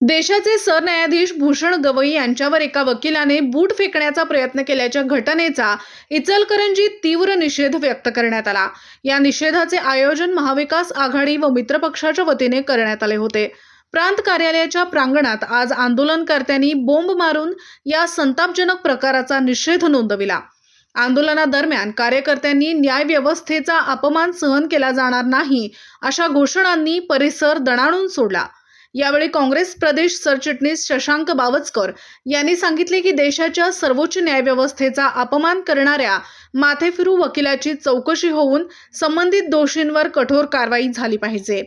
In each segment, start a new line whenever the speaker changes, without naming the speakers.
देशाचे सरन्यायाधीश भूषण गवई यांच्यावर एका वकिलाने बूट फेकण्याचा प्रयत्न केल्याच्या घटनेचा इचलकरंजीत तीव्र निषेध व्यक्त करण्यात आला. या निषेधाचे आयोजन महाविकास आघाडी व मित्रपक्षाच्या वतीने करण्यात आले होते. प्रांत कार्यालयाच्या प्रांगणात आज आंदोलनकर्त्यांनी बोंब मारून या संतापजनक प्रकाराचा निषेध नोंदविला. आंदोलनादरम्यान कार्यकर्त्यांनी न्यायव्यवस्थेचा अपमान सहन केला जाणार नाही अशा घोषणांनी परिसर दणाणून सोडला. यावेळी काँग्रेस प्रदेश सरचिटणीस शशांक बावचकर यांनी सांगितले की देशाच्या सर्वोच्च न्यायव्यवस्थेचा अपमान करणाऱ्या माथेफिरू वकिलाची चौकशी होऊन संबंधित दोषींवर कठोर कारवाई झाली पाहिजे.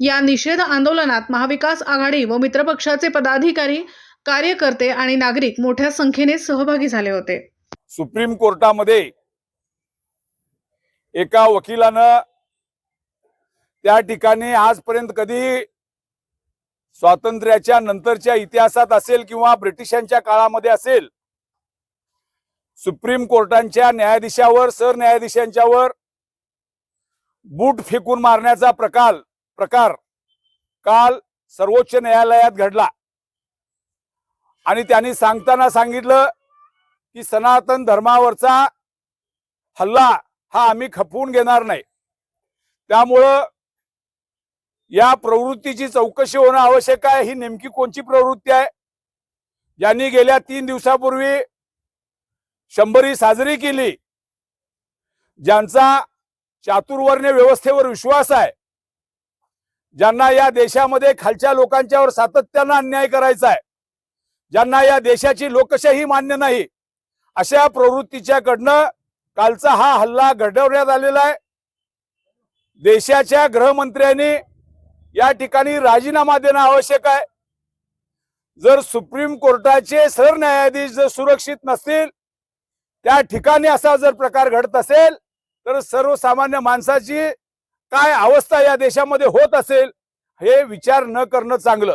या निषेध आंदोलनात महाविकास आघाडी व मित्रपक्षाचे पदाधिकारी कार्यकर्ते आणि नागरिक मोठ्या संख्येने सहभागी झाले होते.
सुप्रीम कोर्टामध्ये एका वकिलानं त्या ठिकाणी आजपर्यंत कधी स्वातंत्र्याच्या नंतरच्या इतिहासात असेल किंवा ब्रिटिशांच्या काळामध्ये असेल सुप्रीम कोर्टांच्या न्यायाधीशावर सरन्यायाधीशांच्यावर बूट फेकून मारण्याचा प्रकार प्रकार काल सर्वोच्च न्यायालयात घडला. आणि त्यांनी सांगताना सांगितलं की सनातन धर्मावरचा हल्ला हा आम्ही खपवून घेणार नाही. त्यामुळं या प्रवृत्तीची चौकशी होणं आवश्यक आहे. ही नेमकी कोणची प्रवृत्ती आहे? ज्यांनी गेल्या तीन दिवसापूर्वी शंभरी साजरी केली ज्यांचा चातुर्वर्ण्य व्यवस्थेवर विश्वास आहे ज्यांना या देशामध्ये खालच्या लोकांच्यावर सातत्यानं अन्याय करायचा आहे ज्यांना या देशाची लोकशाही मान्य नाही अशा प्रवृत्तीच्याकडनं कालचा हा हल्ला घडवण्यात आलेला आहे. देशाच्या गृहमंत्र्यांनी या ठिकाणी राजीनामा देणं आवश्यक आहे. जर सुप्रीम कोर्टाचे सरन्यायाधीश जर सुरक्षित नसतील त्या ठिकाणी असा जर प्रकार घडत असेल तर सर्वसामान्य माणसाची काय अवस्था या देशामध्ये होत असेल हे विचार न करणं चांगलं.